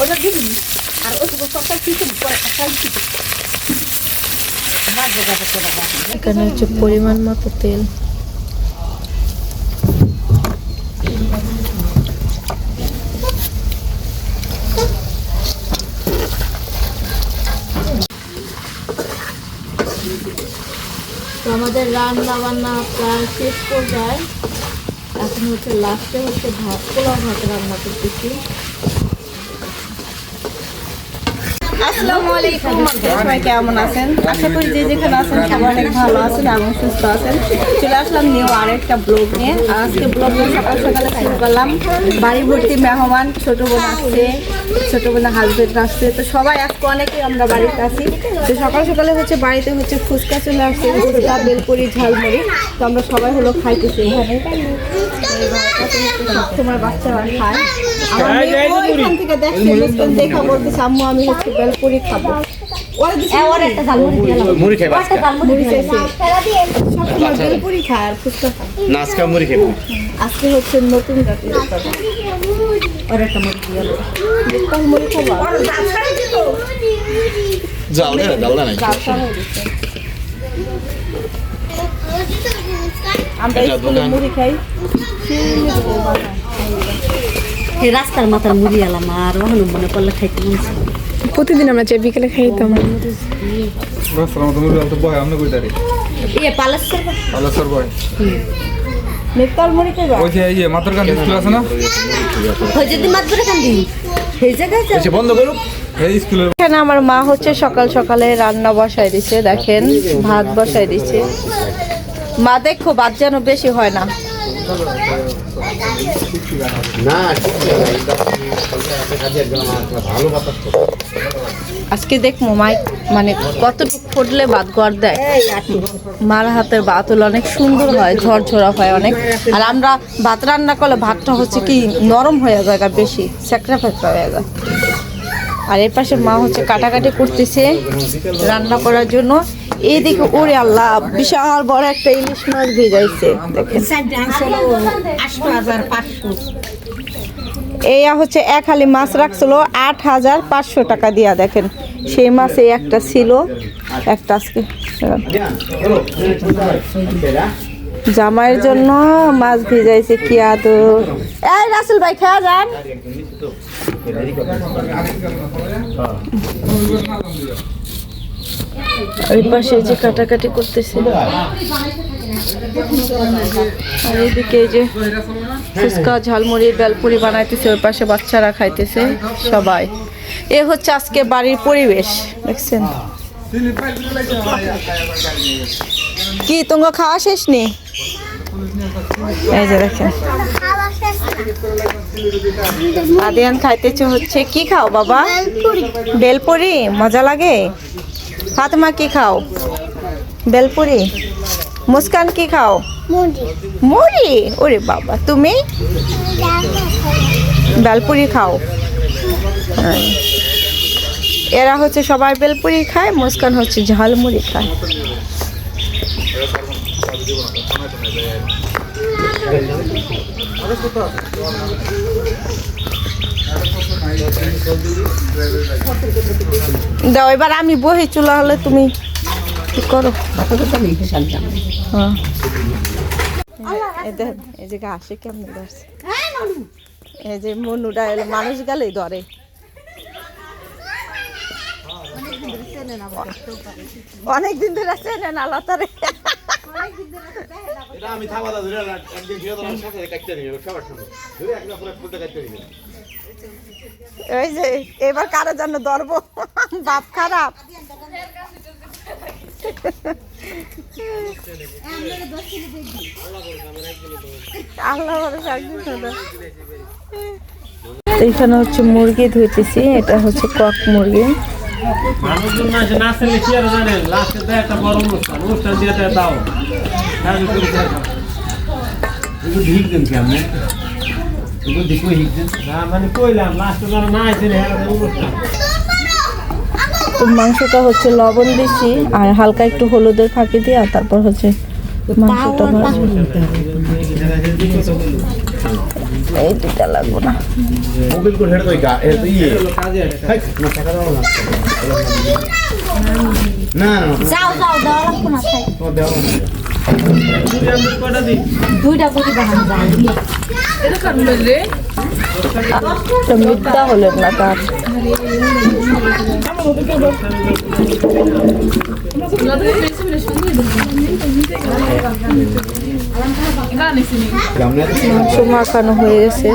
ওটা দিবি আর ওটুকু সকাল কিছু পরে সকাল কিছু এখানে হচ্ছে পরিমাণ মতো তেল আমাদের রান্না বান্না প্রায় শেষ পর্যায়ে এখন হচ্ছে লাস্টে হচ্ছে ভাত পোলাও ভাত রান্না করতেছি। আসসালামু আলাইকুম। সবাই কেমন আছেন? আশা করি যে যেখানে আছেন সবাই অনেক ভালো আছেন এবং সুস্থ আছেন। চলে আসলাম নিউ আরেকটা ব্লগ নিয়ে। আজকে ব্লগ সকাল সকালে শুরু করলাম। বাড়ি ভর্তি মেহমান ছোট বোন আসছে ছোট বোনের হাজবেন্ড আসছে। তো সবাই আজকে অনেকেই আমরা বাড়িতে আছি। তো সকাল সকালে হচ্ছে বাড়িতে হচ্ছে ফুচকা চলে আসছে ফুচকা বেলপুরি ঝালমুড়ি। তো আমরা সবাই হলো খাইতেছি এখানে। সবসময় বাচ্চারা খায়। আমার মেয়ে থেকে দেখছে দেখা বলতেছে আম্মু আমি হচ্ছে বেলপুরি খাব। খাইবা আজকে হচ্ছে নতুন জাতীয় ওর একটা মুড়ি দিয়ে খাব জাল জাল হয়ে আমরা খাই। রাস্তার মাথার মুড়ি আলাম আর ওখানে মনে পড়লে খাইতে মন। প্রতিদিন আমরা যে বিকেলে খাইতাম ইয়ে এখানে আমার মা হচ্ছে সকাল সকালে রান্না বসাই দিছে দেখেন ভাত বসাই দিছে। মা দেখো ভাত যেন বেশি হয় না। আজকে দেখব মাই মানে কতটুকু ফুটলে ভাত গড় দেয় মার হাতের ভাত হলো অনেক সুন্দর হয় ঝরঝরা হয় অনেক আর আমরা ভাত রান্না করলে ভাতটা হচ্ছে কি নরম হয়ে যায় গা বেশি স্যাকরা ফ্যাকরা হয়ে যায় আর এর পাশে মা হচ্ছে কাটাকাটি করতেছে রান্না করার জন্য এইদিকে ওরে আল্লাহ বিশাল বড় একটা ইলিশ মাছ ভেজাইছে দেখেন এই হচ্ছে এক হালি মাছ রাখছিল আট হাজার পাঁচশো টাকা দিয়া, দেখেন। সেই মাছে একটা ছিল, একটা আজকে। জামাইয়ের জন্য মাছ ভিজাইছে, কি আদর। এই রাসেল ভাই, খেয়া যান। ওই পাশে যে কাটাকাটি করতেছে। আর এইদিকে যে ফুচকা ঝালমুড়ি বেলপুরি বানাইতেছে ওই পাশে বাচ্চারা খাইতেছে সবাই। এ হচ্ছে আজকে বাড়ির পরিবেশ দেখছেন? কি তোমরা খাওয়া শেষ নি? এই যে দেখেন। আদিয়ান খাইতেছে হচ্ছে কি খাও বাবা? বেলপুরি? মজা লাগে? ফাতেমা কি খাও? বেলপুরি? মুস্কান কি খাও? মুড়ি। ওরে বাবা তুমি? বেলপুরি খাও। এরা হচ্ছে সবাই বেলপুরি খায় মুস্কান হচ্ছে ঝালমুড়ি খায়। দাও এবার আমি বহি চুলা হলে তুমি কি করো? হ্যাঁ এই যে ঘাসে কেমন ধরছে? এই যে মনুটা এলো মানুষ গেলেই ধরে। অনেক দিন ধরে চেনে না লতারে। এটা আমি থাবা ধরে একদিন সাথে কাটতে সবার সঙ্গে পুরো কাটতে ওই যে এবার কারও জন্য ধরবো। বাপ খারাপ। আল্লাহ। এইখানে হচ্ছে মুরগি ধুইতেছি এটা হচ্ছে কক মুরগি। মানুষজন মাংসটা হচ্ছে লবণ দিচ্ছি আর হালকা একটু হলুদের ফাঁকি দিয়ে আর তারপর হচ্ছে মাংসটা এই দুটা লাগবো না। না, দুইটা গুটি বানান যায়। এটা মিথ্যা হলেন না তার। মাংস মাখানো হয়ে গেছে।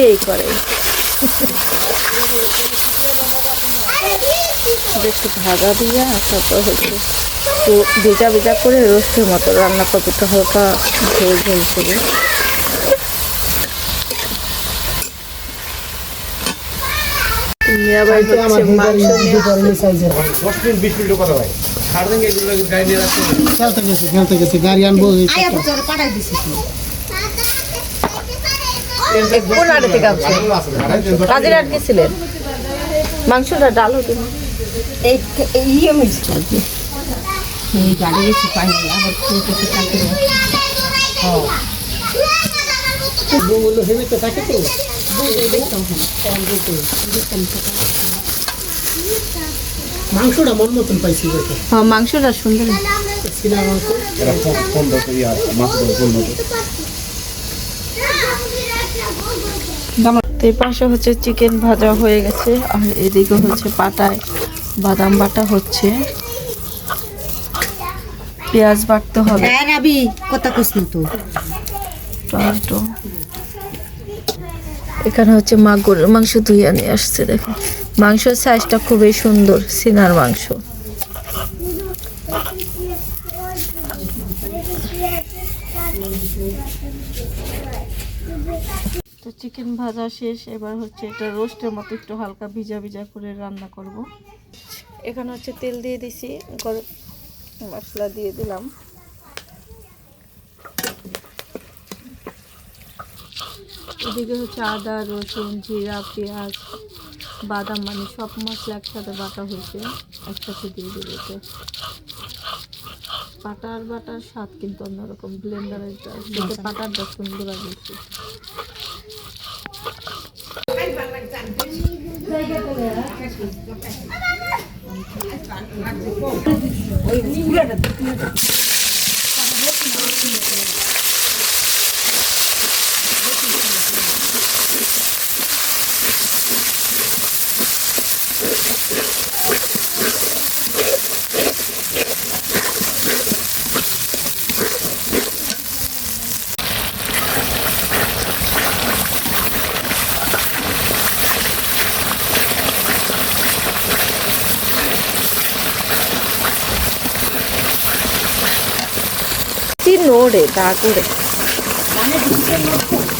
এই করে। একটু ভাজা দিয়া তারপর হচ্ছে একটু ভেজা ভেজা করে রোস্টের মতো রান্না করব একটু হালকা ঝোল ঝোল করে। গাড়ি আনব পাঠাই কোন আড়ে থেকে আসছে কাজের আটকে ছিলেন? মাংসটা ডাল হতো এই এই ইয়ে মিষ্টি। এই গাড়ি গেছি পাই আবার বলল হেবে তো থাকে তো মাংসটা মন মতন পাইছি হ্যাঁ মাংসটা সুন্দর। সিনা মাংস। তো এই পাশে হচ্ছে চিকেন ভাজা হয়ে গেছে আর এদিকে হচ্ছে পাটায় বাদাম বাটা হচ্ছে। পেঁয়াজ বাটতে হবে। হ্যাঁ কথা কইস তো। টমেটো। এখানে হচ্ছে মা গরুর মাংস ধুইয়া নিয়ে আসছে দেখো। মাংসের সাইজটা খুবই সুন্দর সিনার মাংস। চিকেন ভাজা শেষ এবার হচ্ছে এটা রোস্টের মতো একটু হালকা ভিজা ভিজা করে রান্না করব। এখানে হচ্ছে তেল দিয়ে দিছি গরম মশলা দিয়ে দিলাম। এদিকে হচ্ছে আদা রসুন জিরা পেঁয়াজ বাদাম মানে সব মশলা একসাথে বাটা হয়েছে একসাথে দিয়ে এতে পাটার বাটার স্বাদ কিন্তু অন্যরকম ব্লেন্ডারের কিন্তু পাটারটা সুন্দর আর বেশি কি নোড়ে দা করে।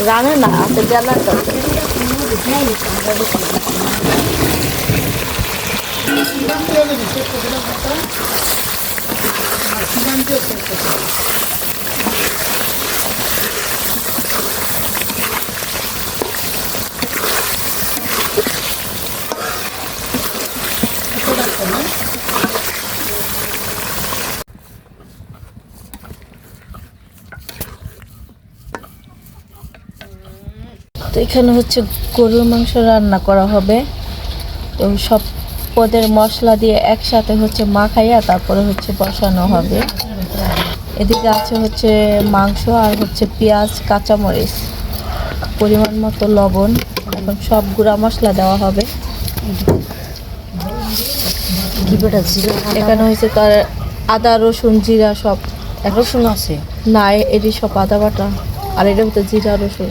জানে না তো জানা তো তো এখানে হচ্ছে গরুর মাংস রান্না করা হবে। তো সব পদের মশলা দিয়ে একসাথে হচ্ছে মাখাইয়া তারপরে হচ্ছে বসানো হবে। এদিকে আছে হচ্ছে মাংস আর হচ্ছে পেঁয়াজ কাঁচামরিচ পরিমাণ মতো লবণ। এবং সব গুঁড়া মশলা দেওয়া হবে। এখানে হচ্ছে তার আদা রসুন জিরা সব। রসুন আছে? না এটি সব আদা বাটা। আর এটা হচ্ছে জিরা রসুন।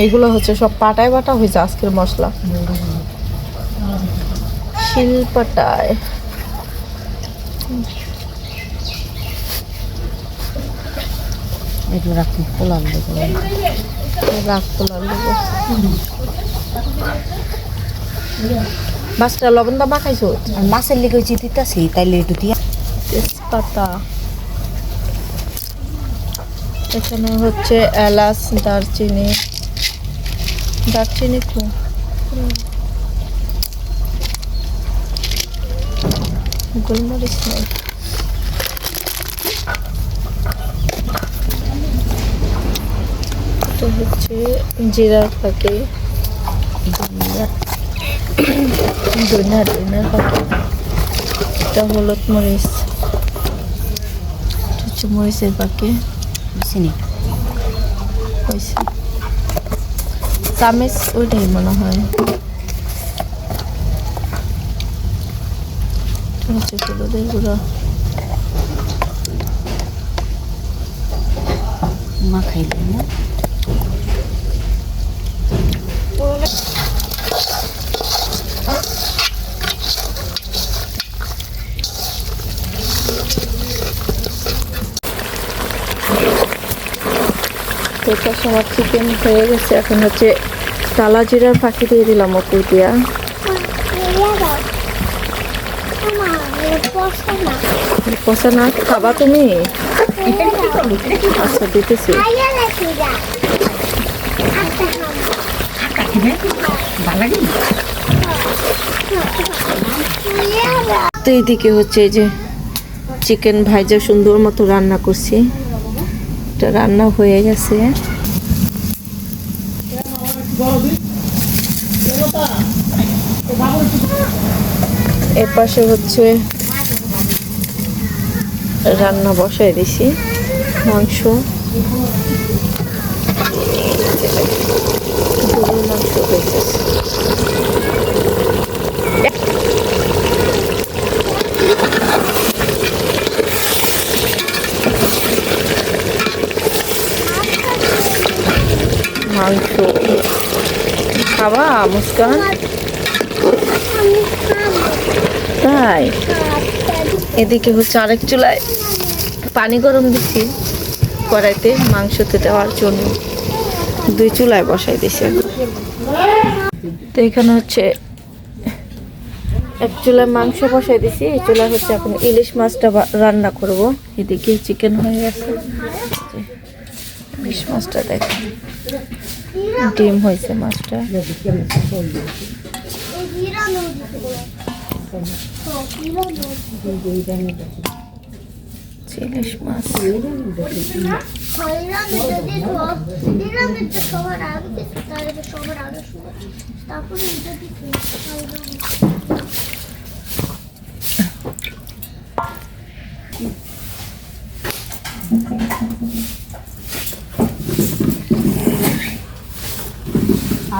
এইগুলো হচ্ছে সব পাটায় বাটা হয়েছে আজকের মশলা। শিলপাটায় লোক মাছটা লবণ দা মাখাইছো? মাছের লেগে হচ্ছে দিতেছি তাইলে একটু দিয়া। তেজপাতা। এখানে হচ্ছে এলাচ দারচিনি। দারচিনি তো গোলমরিচ নেই। এটা হচ্ছে জিরার প্যাকেট ধনিয়া ধনিয়ার প্যাকেট এটা হলুদ মরিচ। হচ্ছে মরিচের প্যাকেট চিনি। হয়েছে চামিচ ওইটাই মনে হয়। হচ্ছে হলুদের গুঁড়ো। না তার সময় চিকেন হয়ে গেছে। এখন হচ্ছে টালা জিরার ফাঁকি দিয়ে দিলাম ওপর দিয়া। পচা না খাবা তুমি? আচ্ছা দিতেছি। এইদিকে হচ্ছে যে চিকেন ভাইজা সুন্দর মতো রান্না করছি। এটা রান্না হয়ে গেছে। এর পাশে হচ্ছে রান্না বসাই দিছি মাংস। মাংস হয়েছে মাংস খাবা, মুস্কান? তাই? এদিকে হচ্ছে আরেক চুলায় পানি গরম দিচ্ছি, কড়াইতে মাংসতে দেওয়ার জন্য। দুই চুলায় বসাই দিছি তো এখানে হচ্ছে এক চুলায় মাংস বসাই দিছি, এই চুলায় হচ্ছে এখন ইলিশ মাছটা রান্না করব। এদিকে চিকেন হয়ে গেছে। ইলিশ মাছটা দেখেন। ডিম হয়েছে মাছটা। ইলিশ মাছ। আদে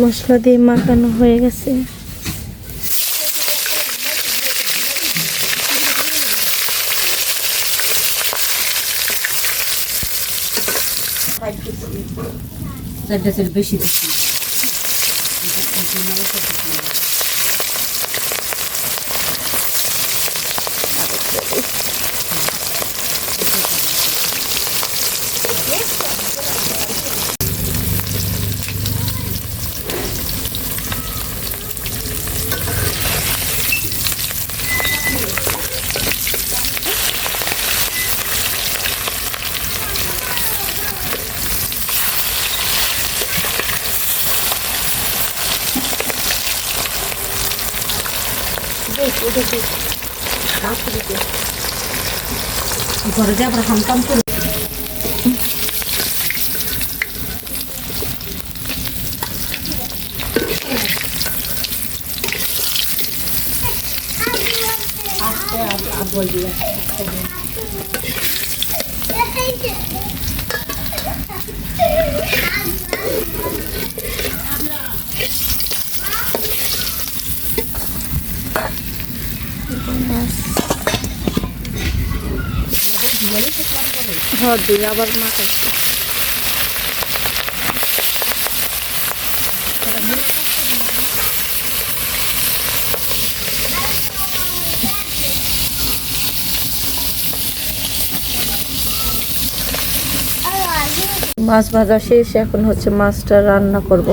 মশলা দিয়ে মাখানো হয়ে গেছে। বেশি দিচ্ছি ঘরে যে আবার হামকাম করে হ্যাঁ দিই আবার মাখাচ্ছি মাছ ভাজা শেষ এখন হচ্ছে মাছটা রান্না করব।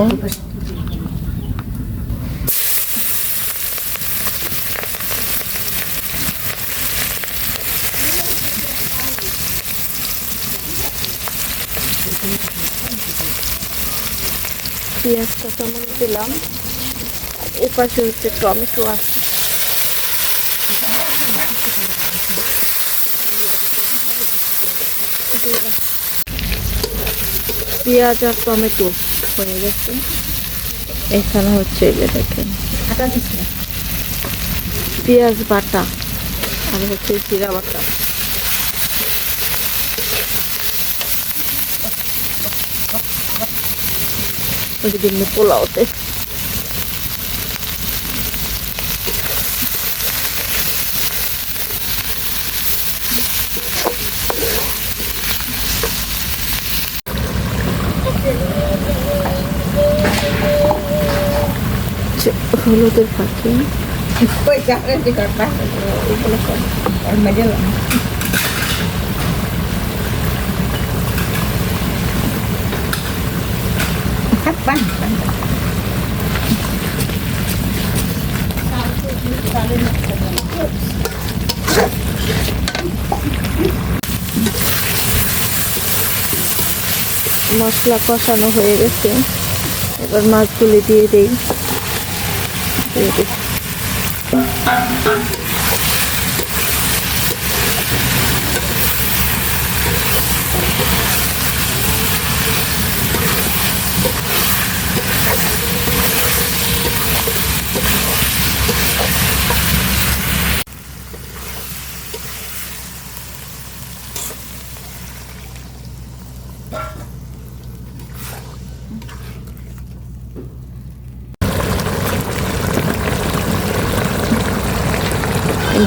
পেঁয়াজ কাঁচামরিচ দিলাম। এ পাশে হচ্ছে টমেটো আছে পেঁয়াজ আর টমেটো হয়ে গেছে। এখানে হচ্ছে এই যে দেখেন। পেঁয়াজ বাটা আর হচ্ছে জিরা বাটা। ওই যে দিন পোলাওতে যে হলুদের পাখি পান মশলা কষানো হয়ে গেছে এবার মাছগুলি দিয়ে দিই দিয়ে দিই।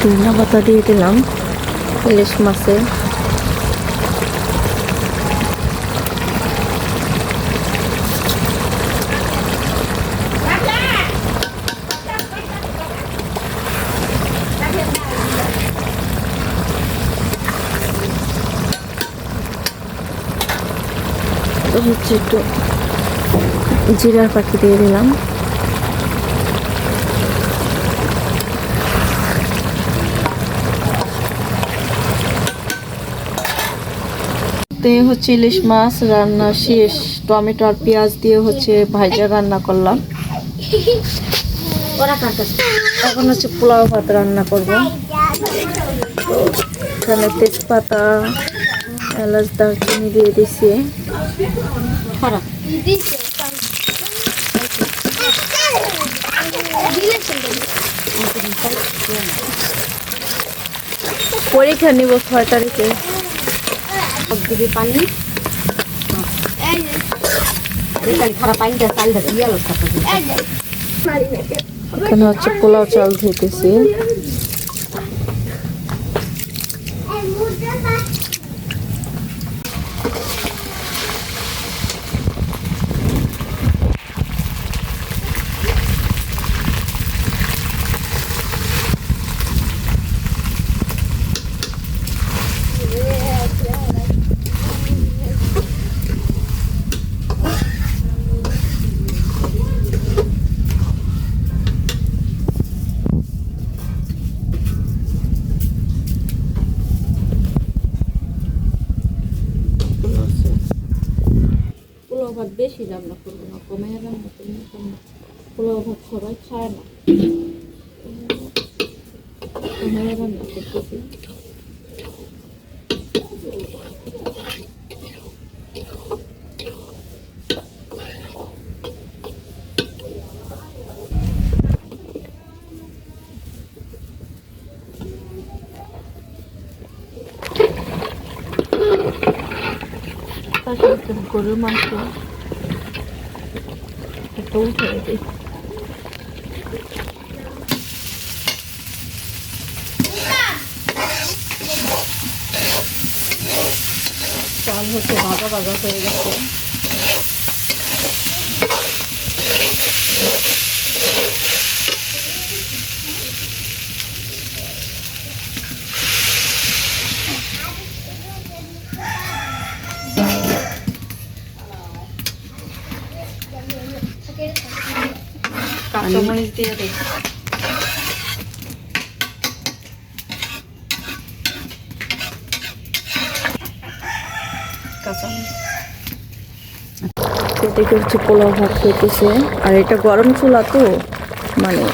ধনিয়া পাতা দিয়ে দিলাম ইলিশ মাছে হচ্ছে একটু জিরার পাখি দিয়ে দিলাম। তে হচ্ছে ইলিশ মাছ রান্না শেষ। টমেটো আর পেঁয়াজ দিয়ে হচ্ছে ভাইজা রান্না করলাম। এখন হচ্ছে পোলাও ভাত রান্না করব। এখানে তেজপাতা এলাচ দারচিনি দিয়ে দিছি। পরীক্ষা নিব ছয় তারিখে। দিবি পানি? খারাপ পানিটা চাল থাকবে এখানে হচ্ছে পোলাও চাল ধুইতেছি পোলাও ভাত বেশি রান্না করব না কমে রান্না করব কারণ পোলাও ভাত সবাই খায় না কমে রান্না করতেছি তারপরে একটু গরুর মাংস। একটা উঠে দিই চাল হচ্ছে ভাজা ভাজা হয়ে গেছে। কাঁচামরিচ দিয়ে পোলাও ভাত খেতেছে আর এটা গরম চুলা তো মানে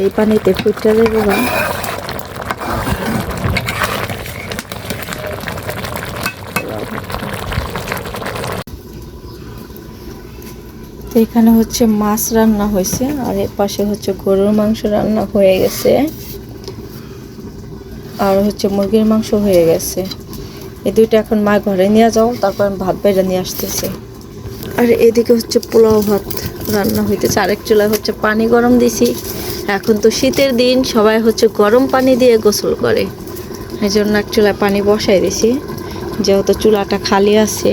এই পানিতে ফুটটা দেবে এখানে হচ্ছে মাছ রান্না হয়েছে, আর এর পাশে হচ্ছে গরুর মাংস রান্না হয়ে গেছে, আর হচ্ছে মুরগির মাংস হয়ে গেছে। এই দুইটা এখন মা ঘরে নিয়ে যাও, তারপর আমি ভাত বাইরে নিয়ে আসতেছি। আর এদিকে হচ্ছে পোলাও ভাত রান্না হইতেছে, আরেক চুলায় হচ্ছে পানি গরম দিছি। এখন তো শীতের দিন, সবাই হচ্ছে গরম পানি দিয়ে গোসল করে। এই জন্য এক চুলায় পানি বসাই দিছি, যেহেতু চুলাটা খালি আছে।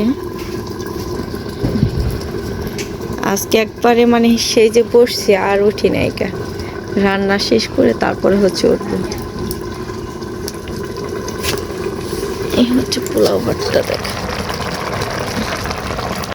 আজকে একবারে মানে সেই যে বসছি আর উঠি না একা। রান্না শেষ করে তারপরে হচ্ছে উঠব। এই হচ্ছে পোলাও ভাতটা দেখ।